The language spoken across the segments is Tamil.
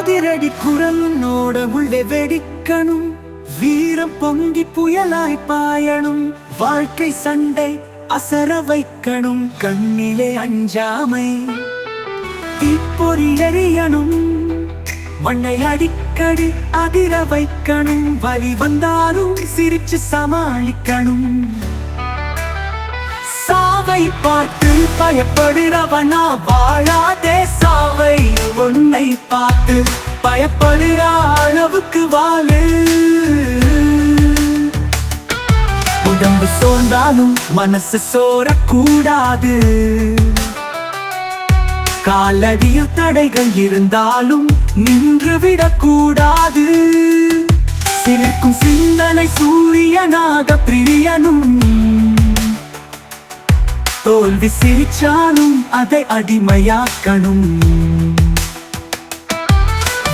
அதிரடி குரலோட உள்ளே வெடிக்கணும். வீரம் பொங்கி புயலாய் பாயணும். வாழ்க்கை சண்டை அசர வைக்கணும். கண்ணிலே அஞ்சாமை தீப்பொறி எறியணும் மண்ணை அடிக்கடி அதிர வைக்கணும். வலி வந்தாலும் சிரிச்சு சமாளிக்கணும். அவை பார்த்து பயப்படுறவனா வாழாதே சாவை. உன்னை பார்த்து பயப்படுற அளவுக்கு வாழு. உடம்பு சோர்ந்தாலும் மனசு சோரக்கூடாது காலடியில் தடைகள் இருந்தாலும் நின்று விடக்கூடாது. சிரிக்கும் சிந்தனை சூரியனாக பிரியனும் தோல்வி சிரிச்சாலும் அதை அடிமையாக்கணும்.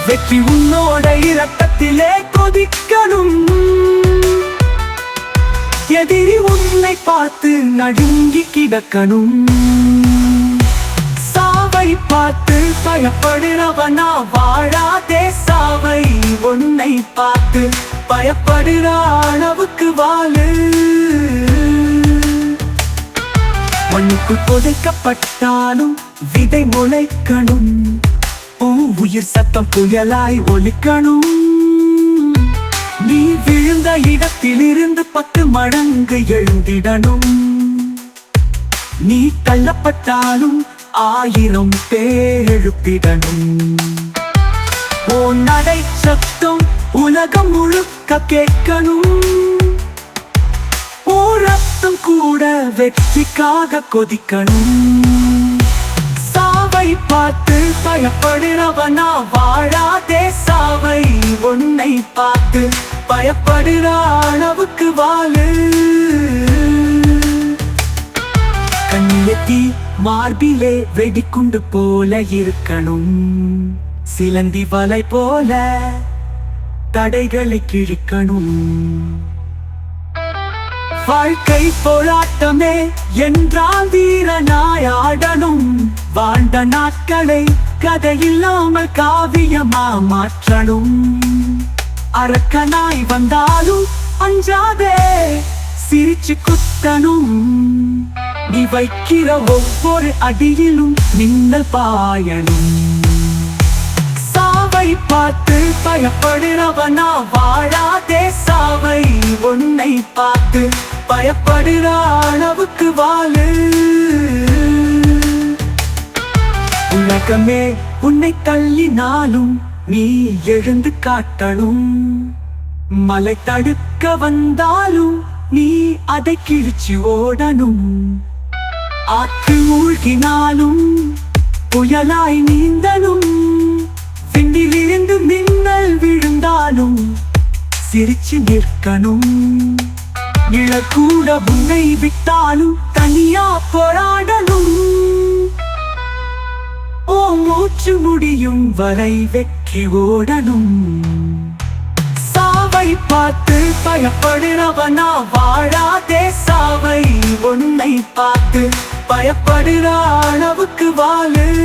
வெற்றி உன்னோட இரத்தத்திலே கொதிக்கணும். எதிரி உன்னை பார்த்து நடுங்கி கிடக்கணும். சாவை பார்த்து பயப்படுறவனா வாழாதே சாவை. உன்னை பார்த்து பயப்படுற அளவுக்கு வாழு. மண்ணுக்குள் புதைக்கப்பட்டாலும் விதை முளைக்கணும். பூ உயிர் சத்தம் புயலாய் ஒலிக்கணும். நீ விழுந்த இடத்திலிருந்து பத்து மடங்கு எழுந்திடணும். நீ தள்ளப்பட்டாலும் ஆயிரம் பேர் எழுப்பிடணும். உன் நடை சத்தம் உலகம் முழுக்க கேட்கணும். ரத்தம் கூட வெற்றிக்காக கொதிக்கணும். சாவை பார்த்து பயப்படுறவனா வாழாதே சாவை உன்னை பார்த்து பயப்படுற அளவுக்கு வாழு. கண்ணியத்தி மார்பிலே வெடிக்குண்டு போல இருக்கணும். சிலந்தி வலை போல தடைகளை கிழிக்கணும். வாழ்க்கை போராட்டமே என்றால் வீரனாய் ஆடணும். வாழ்ந்த நாட்களை கதையில்லாமல் காவியமா மாற்றணும். அரக்கனாய் வந்தாலும் அஞ்சாதே சிரிச்சு குத்தனும் நீ வைக்கிற ஒவ்வொரு அடியிலும் மின்னல் பாயணும். சாவை பார்த்து பயப்படுறவனா வாழாதே சாவை உன்னை பார்த்து பயப்படுற அளவுக்கு வாழு. உலகமே உன்னை தள்ளினாலும் நீ எழுந்து காட்டணும். மலை தடுக்க வந்தாலும் நீ அதை கிழிச்சு ஓடணும். ஆற்று மூழ்கினாலும் புயலாய் நீந்தனும் விண்ணிலிருந்து மின்னல் விழுந்தாலும் சிரிச்சு நிற்கணும். இழக்கூட உன்னை விட்டாலும் தனியா போராடணும். ஓ மூச்சு முடியும் வரை வெற்றி ஓடணும். சாவை பார்த்து பயப்படுறவனா வாழாதே சாவை. உன்னை பார்த்து பயப்படுற அளவுக்கு வாழு.